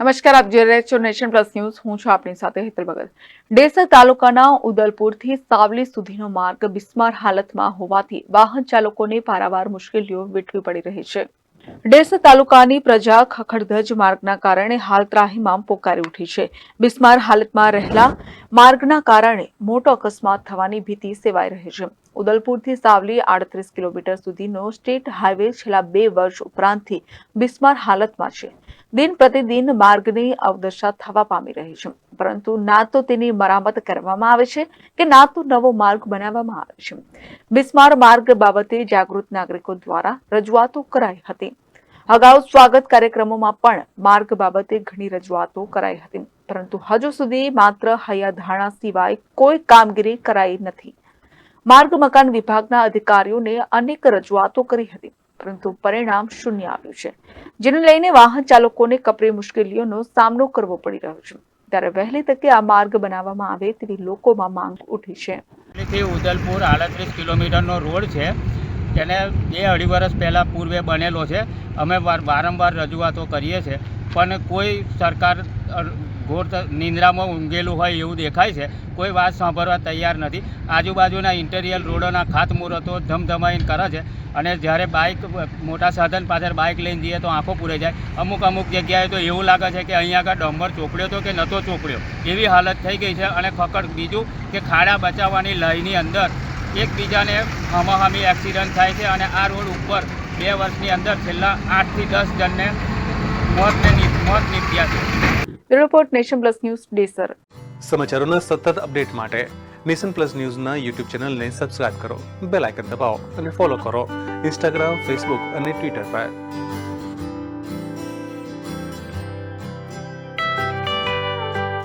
નમસ્કાર, આપ જોઈ રહ્યા છો નેશન પ્લસ ન્યૂઝ. હું છું આપની સાથે હેતલ ભગત. ડેસર તાલુકાના ઉદલપુરથી સાવલી સુધીનો માર્ગ બિસ્માર હાલતમાં હોવાથી વાહન ચાલકોને પારાવાર મુશ્કેલીઓ વેઠવી પડી રહી છે. ડેસર તાલુકાની પ્રજા ખખડધજ માર્ગના કારણે હાલ ત્રાહિમામ પોકારી ઉઠી છે. બિસ્માર હાલતમાં રહેલા માર્ગના કારણે મોટો અકસ્માત થવાની ભીતિ સેવાઈ રહી છે. ઉદલપુરથી સાવલી આડત્રીસ કિલોમીટર સુધીનો સ્ટેટ હાઈવે છેલ્લા બે વર્ષ ઉપરાંતથી બિસ્માર હાલતમાં છે. દિન પ્રતિદિન માર્ગની અવદશા થવા પામી રહી છે. પરંતુ ના તો તેની મરામત કરવામાં આવે છે કે ના તો નવો માર્ગ બનાવવામાં આવે છે. બિસ્માર માર્ગ બાબતે જાગૃત નાગરિકો દ્વારા રજૂઆતો કરાઈ હતી. અગાઉ સ્વાગત કાર્યક્રમોમાં પણ માર્ગ બાબતે ઘણી રજૂઆતો કરાઈ હતી. પરંતુ હજુ સુધી માત્ર હૈયાધારણા સિવાય કોઈ કામગીરી કરાઈ નથી. માર્ગ મકાન વિભાગના અધિકારીઓને અનેક રજૂઆતો કરી હતી, પરંતુ પરિણામ શૂન્ય આવ્યું છે. જેને લઈને વાહન ચાલકોને કપરી મુશ્કેલીઓનો સામનો કરવો પડી રહ્યો છે. ત્યારે વહેલી તકે આ માર્ગ બનાવવામાં આવે તેવી લોકોમાં માંગ ઉઠી છે. ઉદલપુર આડત્રીસ કિલોમીટરનો રોડ છે. તેને બે અઢી વર્ષ પહેલાં પૂર્વે બનેલો છે. અમે વાર- વારંવાર રજૂઆતો કરીએ છીએ. પણ કોઈ સરકાર ઘોર નિંદ્રામાં ઊંઘેલું હોય એવું દેખાય છે. કોઈ વાત સાંભળવા તૈયાર નથી. આજુબાજુના ઇન્ટિરિયલ રોડોના ખાતમુહૂર્તો ધમધમાઈને કરે છે. અને જ્યારે બાઇક મોટા સાધન પાછળ બાઇક લઈને જઈએ તો આંખો પૂરે જાય. અમુક અમુક જગ્યાએ તો એવું લાગે છે કે અહીંયા આગળ ડમ્બર ચોપડ્યો તો કે નહોતો ચોપડ્યો એવી હાલત થઈ ગઈ છે અને ફકડ બીજું કે ખાડા બચાવવાની લયની અંદર એકબીજાને હમહમી એક્સિડન્ટ થાય છે અને આ રોડ ઉપર બે વર્ષની અંદર છેલ્લા આઠથી દસ જણને મોતને ની- મોત નીપજ્યા છે. રિપોર્ટ નેશન પ્લસ ન્યૂઝ ડેસર. સમાચારોના સતત અપડેટ માટે નેશન પ્લસ ન્યૂઝના યુટ્યુબ ચેનલને સબસ્ક્રાઇબ કરો બેલ આઇકન દબાવો અને ફોલો કરો ઇન્સ્ટાગ્રામ ફેસબુક અને ટ્વિટર પર.